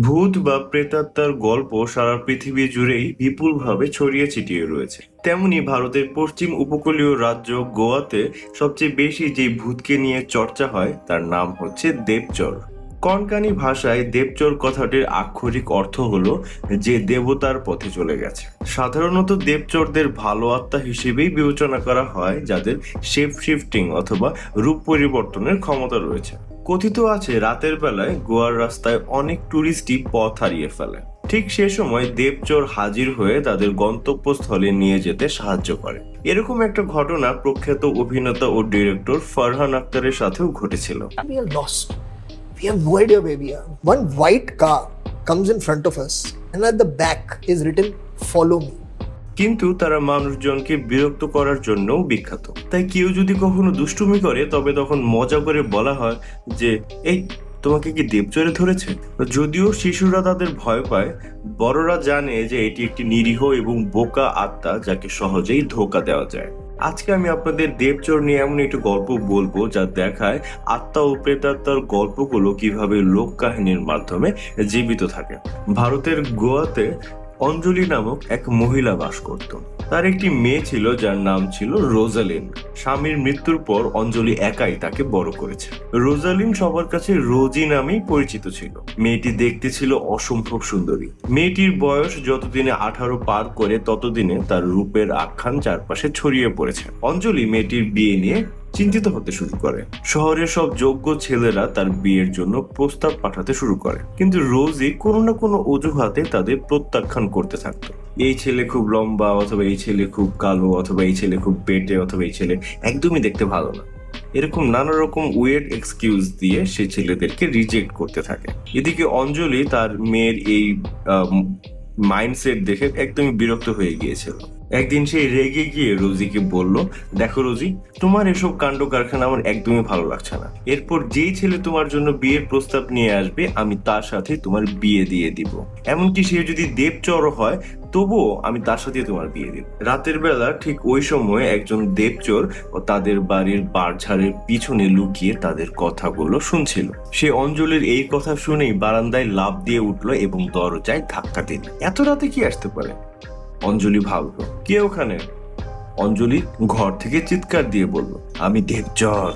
ভূত বা প্রেতাত্মার গল্প সারা পৃথিবী জুড়েই বিপুলভাবে ছড়িয়ে ছিটিয়ে রয়েছে। তেমনি ভারতের পশ্চিম উপকূলীয় রাজ্য গোয়াতে সবচেয়ে বেশি যে ভূতকে নিয়ে চর্চা হয়, তার নাম হচ্ছে দেবচর। কনকানি ভাষায় দেবচর কথাটির আক্ষরিক অর্থ হলো যে দেবতার পথে চলে গেছে। সাধারণত দেবচরদের ভালো আত্মা হিসেবেই বিবেচনা করা হয়, যাদের শেপ শিফটিং অথবা রূপ পরিবর্তনের ক্ষমতা রয়েছে। কথিত আছে রাতের বেলায় গোয়ার রাস্তায় অনেক ট্যুরিস্টই পথ হারিয়ে ফেলে ঠিক সে সময় দেবচোর হাজির হয়ে তাদের গন্তব্যস্থলে নিয়ে যেতে সাহায্য করে এরকম একটা ঘটনা প্রখ্যাত অভিনেতা ও ডিরেক্টর ফারহান আক্তারের সাথেও ঘটেছিল we are lost. We have no idea where we are. One white car comes in front of us, and at the back is written, Follow me. কিন্তু তারা মানুষজনকে বিরক্ত করার জন্যও বিখ্যাত। তাই কেউ যদি কখনো দুষ্টুমি করে, তবে তখন মজা করে বলা হয় যে, এই, তোমাকে কি দেবচরে ধরেছে? যদিও শিশুরা তাদের ভয় পায়, বড়রা জানে যে এটি একটি নিরীহ এবং বোকা আত্মা যাকে সহজেই ধোকা দেওয়া যায়। আজকে আমি আপনাদের দেবচর নিয়ে এমন একটি গল্প বলব যা দেখায় আত্মা ও প্রেতাত্মার গল্পগুলো কীভাবে লোক কাহিনীর মাধ্যমে জীবিত থাকে। ভারতের গোয়াতে অঞ্জলি নামক এক মহিলা বাস করত। তার একটি মেয়ে ছিল, যার নাম ছিল রোজালিন। স্বামীর মৃত্যুর পর অঞ্জলি একাই তাকে বড় করেছে। রোজালিন সবার কাছে রোজি নামেই পরিচিত ছিল। মেয়েটি দেখতে ছিল অসম্ভব সুন্দরী। মেয়েটির বয়স যতদিনে আঠারো পার করে, ততদিনে তার রূপের আখ্যান চারপাশে ছড়িয়ে পড়েছে। অঞ্জলি মেয়েটির বিয়ে নিয়ে চিন্তিত হতে শুরু করে। শহরের সব যোগ্য ছেলেরা তার বিয়ের জন্য প্রস্তাব পাঠাতে শুরু করে। কিন্তু রোজই কোনো না কোনো অজুহাতে তাদের প্রত্যাখ্যান করতে থাকতো। এই ছেলে খুব লম্বা অথবা এই ছেলে খুব কালো অথবা এই ছেলে খুব পেটে অথবা এই ছেলে একদমই দেখতে ভালো না। এরকম নানা রকম ওয়েড এক্সকিউজ দিয়ে সে ছেলেদেরকে রিজেক্ট করতে থাকে। এদিকে অঞ্জলি তার মেয়ের এই মাইন্ডসেট দেখে একদমই বিরক্ত হয়ে গিয়েছিল। একদিন সে রেগে গিয়ে রোজিকে বলল, দেখো রোজি, তোমার এসব কাণ্ড কারখানা আমার একদমই ভালো লাগছে না। এরপর যেই ছেলে তোমার জন্য বিয়ের প্রস্তাব নিয়ে আসবে, আমি তার সাথে তোমার বিয়ে দিয়ে দিব। এমনকি সে যদি দেবচর হয়, তবুও আমি তার সাথে তোমার বিয়ে দিব। রাতের বেলা ঠিক ওই সময় একজন দেবচর ও তাদের বাড়ির বারঝাড়ের পিছনে লুকিয়ে তাদের কথাগুলো শুনছিল। সে অঞ্জলির এই কথা শুনেই বারান্দায় লাভ দিয়ে উঠল এবং দরজায় ধাক্কা দিল। এত রাতে কি আসতে পারে? অঞ্জলি ভাবলো, কে ওখানে? অঞ্জলি ঘর থেকে চিৎকার দিয়ে বলল, আমি দেবচর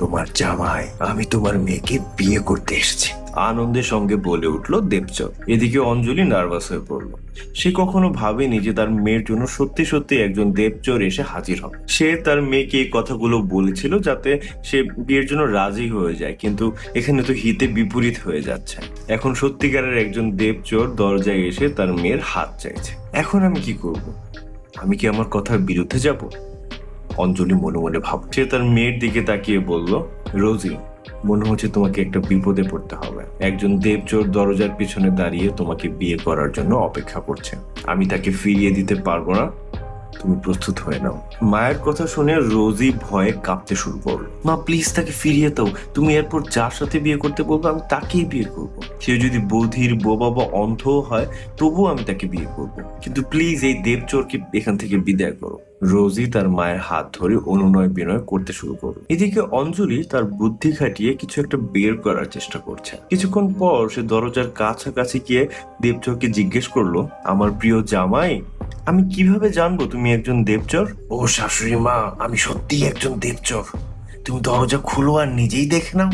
তোমার জামাই। আমি তোমার মেয়েকে বিয়ে করতে এসেছি। আনন্দের সঙ্গে বলে উঠল দেবচর এদিকে অঞ্জলি নার্ভাস হয়ে পড়ল। সে কখনো ভাবেনি যে তার মেয়ের জন্য সত্যি সত্যি একজন দেবচর এসে হাজির হবে। সে তার মেয়েকে এই কথাগুলো বলেছিল যাতে সে বিয়ের জন্য রাজি হয়ে যায়, কিন্তু এখানে তো হিতে বিপরীত হয়ে যাচ্ছে। এখন সত্যিকারের একজন দেবচোর দরজায় এসে তার মেয়ের হাত চাইছে। এখন আমি কি করব? আমি কি আমার কথার বিরুদ্ধে যাব? অঞ্জলি মনে মনে ভাবছে, তার মেয়ের দিকে তাকিয়ে বলল, রোজি, মনে হচ্ছে তোমাকে একটা বিপদে পড়তে হবে। একজন দেবচোর দরজার পিছনে দাঁড়িয়ে তোমাকে বিয়ে করার জন্য অপেক্ষা করছে। আমি তাকে ফিরিয়ে দিতে পারব না। তুমি প্রস্তুত হয়ে নাও। মায়ের কথা শুনে রোজি ভয়ে কাঁপতে শুরু করল। মা প্লিজ তাকে ফিরিয়ে দাও। তুমি এরপর যার সাথে বিয়ে করতে বলব, আমি তাকেই বিয়ে করব। সে যদি বধির বোবা বা অন্ধ হয়, তবুও আমি তাকে বিয়ে করব। কিন্তু প্লিজ এই দেবচোরকে এখান থেকে বিদায় করো। রোজি তার মায়ের হাত ধরে অনুনয় বিনয় করতে শুরু করল। এদিকে অঞ্জলি তার বুদ্ধি খাটিয়ে কিছু একটা বের করার চেষ্টা করছে। কিছুক্ষণ পর সে দরজার কাছাকাছি গিয়ে দেবচরকে জিজ্ঞেস করল, আমার প্রিয় জামাই আমি কীভাবে জানব তুমি একজন দেবচর? ও শাশুড়ি মা আমি সত্যিই একজন দেবচর। তুমি দরজা খুলো আর নিজেই দেখে নাও।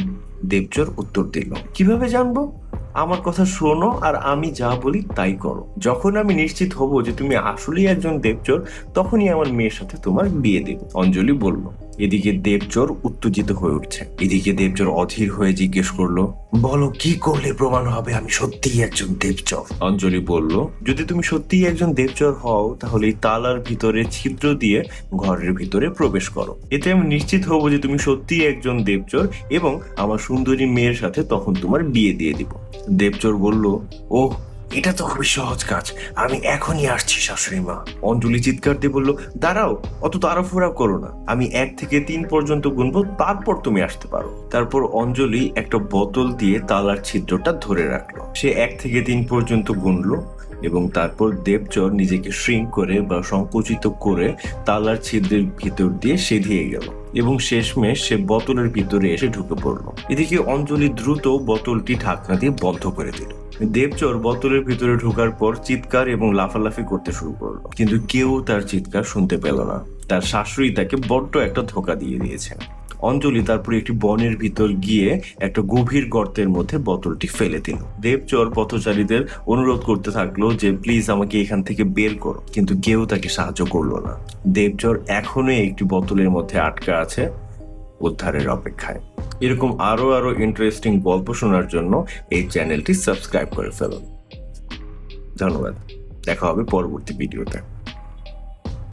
দেবচর উত্তর দিল কীভাবে জানব? আমার কথা শোনো আর আমি যা বলি তাই করো। যখন আমি নিশ্চিত হব যে তুমি আসলেই একজন দেবচর তখনই আমার মেয়ের সাথে তোমার বিয়ে দেব। অঞ্জলি বলল এদিকে দেবচর উত্তেজিত হয়ে উঠছে। এদিকে দেবচর অধীর হয়ে জিজ্ঞেস করল বলো কি করলে প্রমাণ হবে আমি সত্যিই একজন দেবচর অঞ্জলি বলল যদি তুমি সত্যিই একজন দেবচর হও তাহলে এই তালার ভিতরে ছিদ্র দিয়ে ঘরের ভিতরে প্রবেশ করো। এতে আমি নিশ্চিত হব যে তুমি সত্যিই একজন দেবচর এবং আমার সুন্দরী মেয়ের সাথে তখন তোমার বিয়ে দিয়ে দিব। দেবচর বলল ওহ এটা তো খুবই সহজ কাজ। আমি এখনই আসছি, শাশুড়ি মা। অঞ্জলি চিৎকার দিয়ে বলল, দাঁড়াও, অত তাড়াফুড়া করো না। আমি এক থেকে তিন পর্যন্ত গুনবো, তারপর তুমি আসতে পারো। তারপর অঞ্জলি একটা বোতল দিয়ে তালার ছিদ্রটা ধরে রাখল। সে এক থেকে তিন পর্যন্ত গুনলো এবং তারপর দেবচর নিজেকে শ্রিঙ্ক করে বা সংকুচিত করে তালার ছিদ্রের ভিতর দিয়ে সেধিয়ে গেল এবং শেষমেশ সে বোতলের ভিতরে এসে ঢুকে পড়ল। এদিকে অঞ্জলি দ্রুত বোতলটি ঢাকনা দিয়ে বন্ধ করে দিল। দেবচর বোতলের ভিতরে ঢোকার পর চিৎকার এবং লাফালাফি করতে শুরু করল। কিন্তু কেউ তার চিৎকার শুনতে পেল না। তার শাশুড়ি তাকে বড্ড একটা ধোকা দিয়ে দিয়েছে অঞ্জলি তারপরে একটি বনের ভিতর গিয়ে একটা গভীর গর্তের মধ্যে বোতলটি ফেলে দিল। দেবচর পথচারীদের অনুরোধ করতে থাকল যে, প্লিজ আমাকে এখান থেকে বের করো। কিন্তু কেউ তাকে সাহায্য করল না। দেবচর এখনও একটি বোতলের মধ্যে আটকা আছে উদ্ধারের অপেক্ষায়। এরকম আরও আরও ইন্টারেস্টিং গল্প শোনার জন্য এই চ্যানেলটি সাবস্ক্রাইব করে ফেলুন। ধন্যবাদ। দেখা হবে পরবর্তী ভিডিওতে